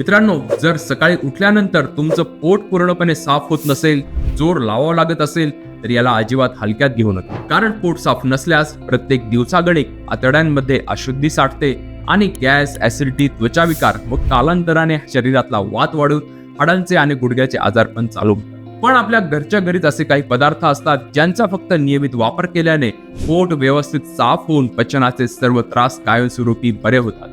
मित्रांनो जर सकाळी उठल्यानंतर तुमचं पोट पूर्णपणे साफ होत नसेल जोर लावावा लागत असेल तर याला अजिबात हलक्यात घेऊ नका. कारण पोट साफ नसल्यास प्रत्येक दिवसागणिक आतड्यांमध्ये अशुद्धी साठते आणि गॅस ऍसिडिटी त्वचाविकार व कालांतराने शरीरातला वात वाढून हाडांचे आणि गुडघ्याचे आजार पण चालू. पण आपल्या घरच्या घरीच असे काही पदार्थ असतात ज्यांचा फक्त नियमित वापर केल्याने पोट व्यवस्थित साफ होऊन पचनाचे सर्व त्रास कायमस्वरूपी बरे होतात.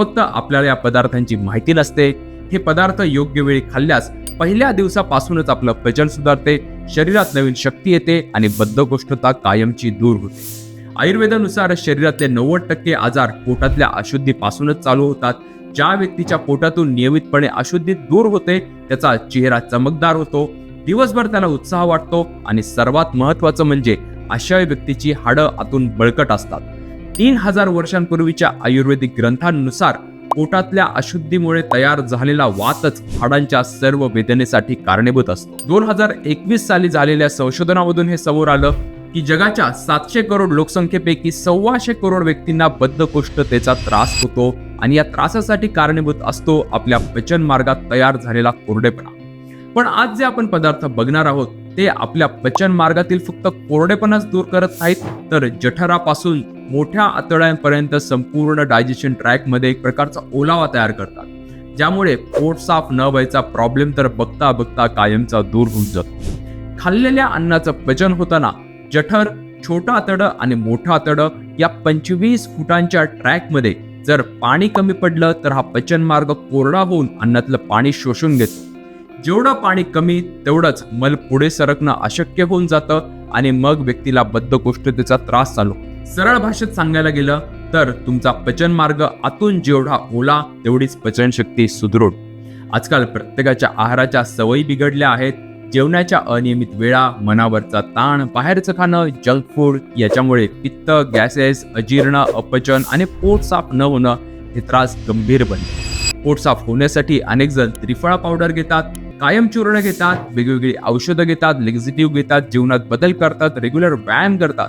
फक्त आपल्याला या पदार्थांची माहिती नसते. हे पदार्थ योग्य वेळी खाल्ल्यास पहिल्या दिवसापासूनच आपलं पचन सुधारते शरीरात नवीन शक्ती येते आणि बद्धकोष्ठता कायमची दूर होते. आयुर्वेदानुसार शरीरातले नव्वद टक्के आजार पोटातल्या अशुद्धीपासूनच चालू होतात. ज्या व्यक्तीच्या पोटातून नियमितपणे अशुद्धी दूर होते त्याचा चेहरा चमकदार होतो. दिवसभर त्याला उत्साह वाटतो आणि सर्वात महत्वाचं म्हणजे अशा व्यक्तीची हाडं आतून बळकट असतात. तीन हजार वर्षांपूर्वीच्या आयुर्वेदिक ग्रंथांनुसार पोटातल्या अशुद्धीमुळे तयार झालेला वातच हाडांच्या सर्व वेदनेसाठी कारणीभूत असतो. दोन हजार एकवीस साली झालेल्या संशोधनामधून हे समोर आलं की जगाच्या सातशे करोड लोकसंख्येपैकी सव्वाशे करोड व्यक्तींना बद्धकोष्ठतेचा त्रास होतो आणि या त्रासासाठी कारणीभूत असतो आपल्या पचन मार्गात तयार झालेला कोरडेपणा. पण आज जे आपण पदार्थ बघणार आहोत ते आपल्या पचन मार्गातील फक्त कोरडेपणाच दूर करत नाहीत तर जठरापासून मोठ्या आतड्यांपर्यंत संपूर्ण डायजेशन ट्रॅकमध्ये एक प्रकारचा ओलावा तयार करतात. ज्यामुळे पोट साफ न व्हायचा प्रॉब्लेम तर बघता बघता कायमचा दूर होऊन जातो. खाल्लेल्या अन्नाचं पचन होताना जठर छोटा आतडं आणि मोठं आतडं या पंचवीस फुटांच्या ट्रॅकमध्ये जर पाणी कमी पडलं तर हा पचन मार्ग कोरडा होऊन अन्नातलं पाणी शोषून घेतो. जेवढं पाणी कमी तेवढंच मल पुढे सरकणं अशक्य होऊन जातं आणि मग व्यक्तीला बद्धकोष्ठतेचा त्रास चालू सरळ भाषेत सांगायला गेलं तर तुमचा पचन मार्ग आतून जेवढा ओला तेवढीच पचनशक्ती सुदृढ. आजकाल प्रत्येकाच्या आहाराच्या सवयी बिघडल्या आहेत. जेवणाच्या अनियमित वेळा मनावरचा ताण बाहेरचं खाणं जंक फूड याच्यामुळे पित्त गॅसेस अजीर्ण अपचन आणि पोट साफ न होणं हे त्रास गंभीर बनले. पोट साफ होण्यासाठी अनेक जण त्रिफळा पावडर घेतात कायम चूर्ण घेतात वेगवेगळी औषधं घेतात लेक्झिटिव्ह घेतात जीवनात बदल करतात रेग्युलर व्यायाम करतात.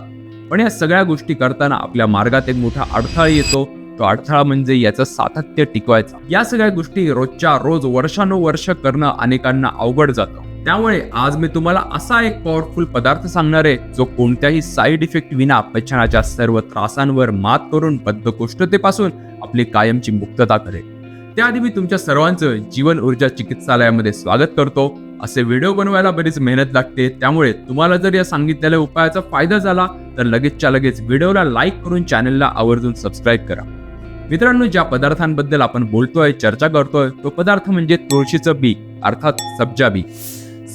पण या सगळ्या गोष्टी करताना आपल्या मार्गात एक मोठा अडथळा येतो. तो अडथळा म्हणजे याचं सातत्य टिकवायचं. या सगळ्या गोष्टी रोजच्या रोज वर्षानुवर्ष करणं अनेकांना अवघड जातं. त्यामुळे आज मी तुम्हाला असा एक पॉवरफुल पदार्थ सांगणार आहे जो कोणत्याही साईड इफेक्ट विना पचनाच्या सर्व त्रासांवर मात करून बद्धकोष्ठतेपासून आपली कायमची मुक्तता करेल. त्याआधी मी तुमच्या सर्वांचं जीवन ऊर्जा चिकित्सालयामध्ये स्वागत करतो. असे व्हिडिओ बनवायला बरीच मेहनत लागते. त्यामुळे तुम्हाला जर या सांगितलेल्या उपायाचा फायदा झाला तर लगेचच्या लगेच व्हिडिओला लाईक करून चॅनलला आवर्जून सबस्क्राईब करा. मित्रांनो ज्या पदार्थांबद्दल आपण बोलतोय चर्चा करतोय तो पदार्थ म्हणजे तुळशीचं बी अर्थात सब्जा बी.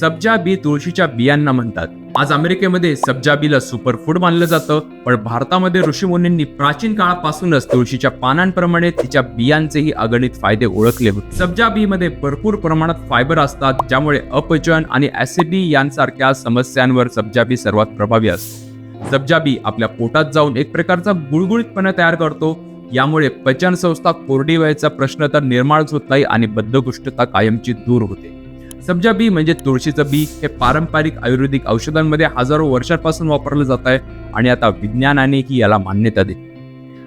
सब्जा बी तुळशीच्या बियांना म्हणतात. आज अमेरिकेमध्ये सबजाबीला सुपरफूड मानलं जातं पण भारतामध्ये ऋषीमुनींनी प्राचीन काळापासूनच तुळशीच्या पानांप्रमाणे तिच्या बियांचेही अगणित फायदे ओळखले होते. सब्जा मध्ये भरपूर प्रमाणात फायबर असतात ज्यामुळे अपचन आणि ऍसिडी यांसारख्या समस्यांवर सबजाबी सर्वात प्रभावी असतो. सबजाबी आपल्या पोटात जाऊन एक प्रकारचा गुळगुळीतपणा तयार करतो यामुळे पचन संस्था कोरडी व्हायचा प्रश्न तर निर्माणच होत नाही आणि बद्धकोष्ठता कायमची दूर होते. सब्जा बी म्हणजे तुळशीचं बी हे पारंपरिक आयुर्वेदिक औषधांमध्ये हजारो वर्षांपासून वापरलं जात आहे आणि आता विज्ञानानेही याला मान्यता दिली.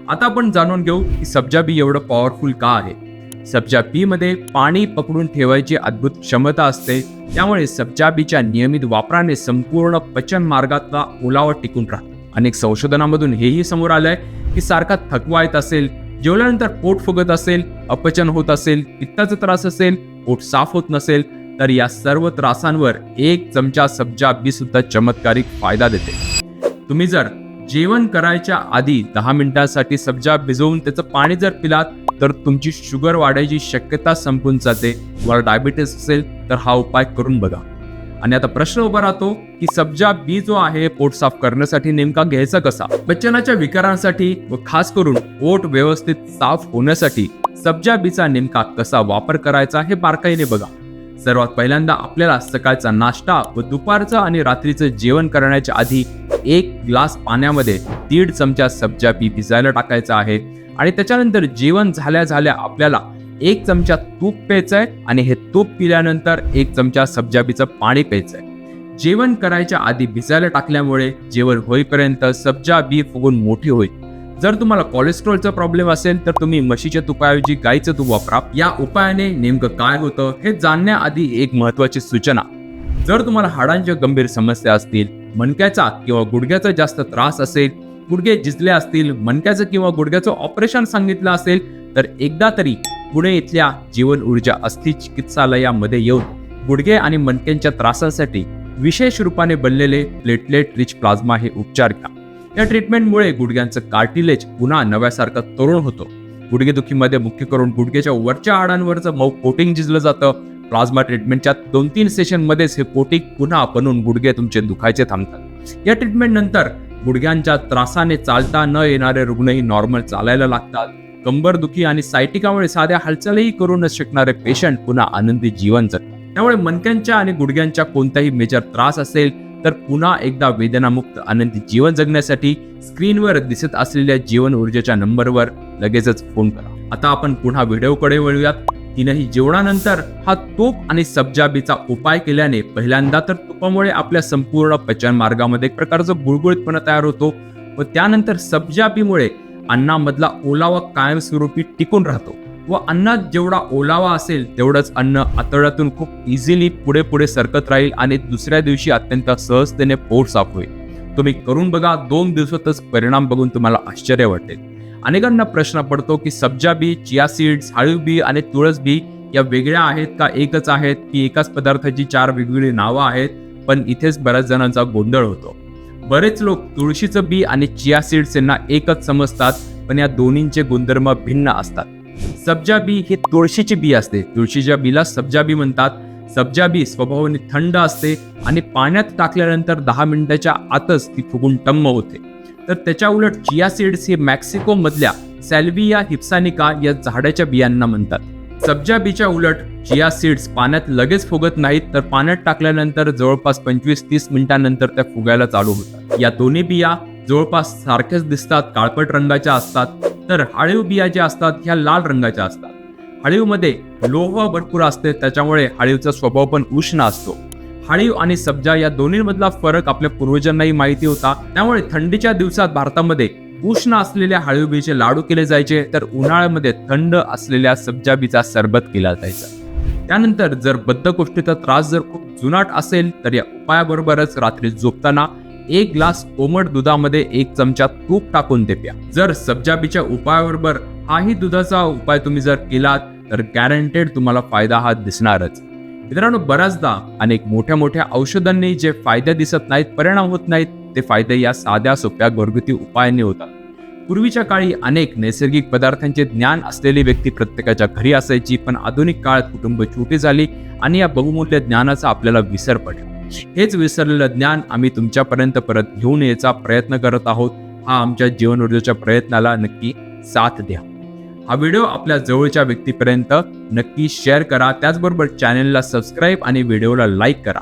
आता आपण जाणून घेऊ की सब्जा बी एवढं पॉवरफुल का आहे. सब्जा बी मध्ये पाणी पकडून ठेवायची अद्भुत क्षमता असते. त्यामुळे सब्जा बीच्या नियमित वापराने संपूर्ण पचन मार्गातला ओलावा टिकून राहतो. अनेक संशोधनामधून हेही समोर आलंय की सारखा थकवा येत असेल जेवल्यानंतर पोट फुगत असेल अपचन होत असेल पित्ताचा त्रास असेल पोट साफ होत नसेल तर या सर्व त्रासांवर एक चमचा सब्जा बी सुद्धा चमत्कारिक फायदा देते. तुम्ही जर जेवण करायच्या आधी दहा मिनिटांसाठी सब्जा भिजवून त्याचं पाणी जर पिलात तर तुमची शुगर वाढायची शक्यता संपून जाते. तुम्हाला डायबिटीस असेल तर हा उपाय करून बघा. आणि आता प्रश्न उभा राहतो की सब्जा बी जो आहे पोट साफ करण्यासाठी नेमका घ्यायचा कसा? पचनाच्या विकारांसाठी व खास करून पोट व्यवस्थित साफ होण्यासाठी सब्जा बीचा नेमका कसा वापर करायचा हे बारकाईने बघा. सर्वात पहिल्यांदा आपल्याला सकाळचा नाश्ता व दुपारचं आणि रात्रीचं जेवण करण्याच्या आधी एक ग्लास पाण्यामध्ये दीड चमचा सब्जा बी भिजायला टाकायचा आहे. आणि त्याच्यानंतर जेवण झाल्या झाल्या आपल्याला एक चमचा तूप प्यायचं आहे आणि हे तूप पिल्यानंतर एक चमचा सब्जाबीचं पाणी प्यायचं आहे जेवण करायच्या आधी भिजायला टाकल्यामुळे जेवण होईपर्यंत सब्जा बी फुगून मोठी होईल. जर तुम्हाला कोलेस्ट्रॉलचा प्रॉब्लेम असेल तर तुम्ही म्हशीच्या तुपाऐवजी गाईचं तूप वापरा. या उपायाने नेमकं काय होतं हे जाणण्याआधी एक महत्वाची सूचना. जर तुम्हाला हाडांच्या गंभीर समस्या असतील मणक्याचा किंवा गुडघ्याचा जास्त त्रास असेल गुडघे झिजले असतील मणक्याचं किंवा गुडघ्याचं ऑपरेशन सांगितलं असेल तर एकदा तरी पुणे इथल्या जीवन ऊर्जा अस्थि चिकित्सालयामध्ये येऊन गुडघे आणि मणक्यांच्या त्रासासाठी विशेष रूपाने बनलेले प्लेटलेट रिच प्लाझ्मा हे उपचार घ्या या ट्रीटमेंटमुळे गुडघ्यांचं कार्टिलेज पुन्हा नव्यासारखं तरुण होतो. गुडघेदुखीमध्ये मुख्य करून गुडघ्याच्या वरच्या हाडांवरचं मऊ कोटिंग झिजलं जातं. प्लाझ्मा ट्रीटमेंटच्या दोन तीन सेशनमध्येच हे कोटिंग पुन्हा बनून गुडघे तुमचे दुखायचे थांबतात. या ट्रीटमेंट नंतर गुडघ्यांच्या त्रासाने चालता न येणारे रुग्णही नॉर्मल चालायला लागतात. कंबरदुखी आणि सायटिकामुळे साध्या हालचालही करू न शकणारे पेशंट पुन्हा आनंदी जीवन जगतात. त्यामुळे मनक्यांच्या आणि गुडघ्यांच्या कोणताही मेजर त्रास असेल तर पुन्हा एकदा वेदनामुक्त आनंदी जीवन जगण्यासाठी स्क्रीनवर दिसत असलेल्या जीवन ऊर्जेच्या नंबरवर लगेचच फोन करा. आता आपण पुन्हा व्हिडिओकडे वळूयात. तिनंही जेवणानंतर हा तूप आणि सब्जाबीचा उपाय केल्याने पहिल्यांदा तर तुपामुळे आपल्या संपूर्ण पचन मार्गामध्ये एक प्रकारचं गुळगुळीतपणा तयार होतो व त्यानंतर सब्जाबीमुळे अन्नामधला ओलावा कायमस्वरूपी टिकून राहतो. व अन्नात जेवढा ओलावा असेल तेवढंच अन्न आतड्यातून खूप इझिली पुढे पुढे सरकत राहील आणि दुसऱ्या दिवशी अत्यंत सहजतेने पोट साफ होईल. तुम्ही करून बघा दोन दिवसातच परिणाम बघून तुम्हाला आश्चर्य वाटेल. अनेकांना प्रश्न पडतो की सब्जा बी चिया सीड्स हाळीव बी आणि तुळस बी या वेगळ्या आहेत का एकच आहेत की एकाच पदार्थाची चार वेगवेगळी नावं आहेत पण इथेच बऱ्याच जणांचा गोंधळ होतो. बरेच लोक तुळशीचं बी आणि चिया सीड्स यांना एकच समजतात पण या दोन्हींचे गुणधर्म भिन्न असतात. सब्जा बी हे तुळशीचे बी असते. तुळशीच्या बीला सब्जा बी म्हणतात. सब्जा बी स्वभावाने थंड असते आणि पाण्यात टाकल्यानंतर दहा मिनिटाच्या आतच ती फुगून टम्म होते. तर त्याच्या उलट चिया सीड्स हे मेक्सिको मधल्या सॅल्विया हिप्सानिका या झाडाच्या बियांना म्हणतात. सब्जा बीच्या उलट चिया सीड्स पाण्यात लगेच फुगत नाहीत तर पाण्यात टाकल्यानंतर जवळपास पंचवीस तीस मिनिटांनंतर त्या फुगायला चालू होतात. या दोन्ही बिया जवळपास सारख्याच दिसतात काळपट रंगाच्या असतात. तर हळीव बिया ज्या असतात ह्या लाल रंगाच्या असतात. हळीवमध्ये लोह भरपूर असते त्याच्यामुळे हळीवचा स्वभाव पण उष्ण असतो. हळीव आणि सब्जा या दोन्हीमधला फरक आपल्या पूर्वजांनाही माहिती होता. त्यामुळे थंडीच्या दिवसात भारतामध्ये उष्ण असलेल्या हळीव बीचे लाडू केले जायचे तर उन्हाळ्यामध्ये थंड असलेल्या सब्जा बीचा सरबत केला जायचा. त्यानंतर जर बद्धकोष्ठीचा त्रास जर खूप जुनाट असेल तर या उपायाबरोबरच रात्री झोपताना एक ग्लास कोमट दुधामध्ये एक चमचा तूप टाकून ते प्या जर सबजाबीच्या उपायाबरोबर हाही दुधाचा उपाय तुम्ही जर केलात तर गॅरंटेड तुम्हाला फायदा हा दिसणारच. मित्रांनो बऱ्याचदा अनेक मोठ्या मोठ्या औषधांनी जे फायदे दिसत नाहीत परिणाम होत नाहीत ते फायदे या साध्या सोप्या घरगुती उपायांनी होतात. पूर्वीच्या काळी अनेक नैसर्गिक पदार्थांचे ज्ञान असलेली व्यक्ती प्रत्येकाच्या घरी असायची पण आधुनिक काळात कुटुंब छोटी झाली आणि या बहुमूल्य ज्ञानाचा आपल्याला विसर पडला. हेच विसरलेलं ज्ञान आम्ही तुमच्यापर्यंत परत घेऊन यायचा प्रयत्न करत आहोत. हा आमच्या जीवन ऊर्जेच्या प्रयत्नाला नक्की साथ द्या. हा व्हिडिओ आपल्या जवळच्या व्यक्तीपर्यंत नक्की शेअर करा. त्याचबरोबर चॅनलला सबस्क्राईब आणि व्हिडिओला लाईक करा.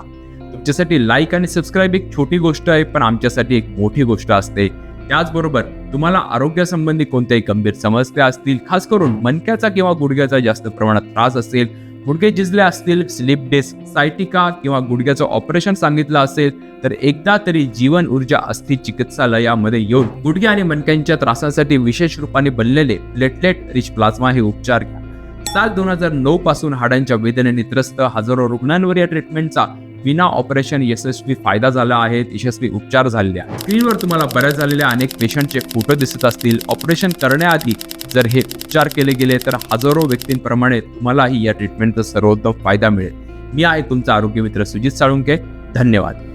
तुमच्यासाठी लाईक आणि सबस्क्राईब एक छोटी गोष्ट आहे पण आमच्यासाठी एक मोठी गोष्ट असते. त्याचबरोबर तुम्हाला आरोग्यासंबंधी कोणत्याही गंभीर समस्या असतील खास करून मणक्याचा किंवा गुडघ्याचा जास्त प्रमाणात त्रास असेल गुडघे झिजले असतील स्लिप डिस्क सायटिका किंवा गुडघ्याचं ऑपरेशन सांगितलं असेल तर एकदा तरी जीवन ऊर्जा अस्थि चिकित्सालयामध्ये येऊन गुडघे आणि मणक्यांच्या त्रासासाठी विशेष रूपाने बनलेले प्लेटलेट रिच प्लाझ्मा हे उपचार घ्या. साल दोन हजार नऊ पासून हाडांच्या वेदनेने त्रस्त हजारो रुग्णांवर या ट्रीटमेंटचा विना ऑपरेशन यशस्वी फायदा झाला आहे यशस्वी उपचार झालेले आहेत. स्क्रीनवर तुम्हाला बऱ्याच झालेल्या अनेक पेशंटचे फोटो दिसत असतील. ऑपरेशन करण्याआधी जर हे उपचार केले गेले तर हजारो व्यक्तींप्रमाणे तुम्हालाही या ट्रीटमेंटचा सर्वोत्तम फायदा मिळेल. मी आहे तुमचा आरोग्य मित्र सुजित साळुंके धन्यवाद.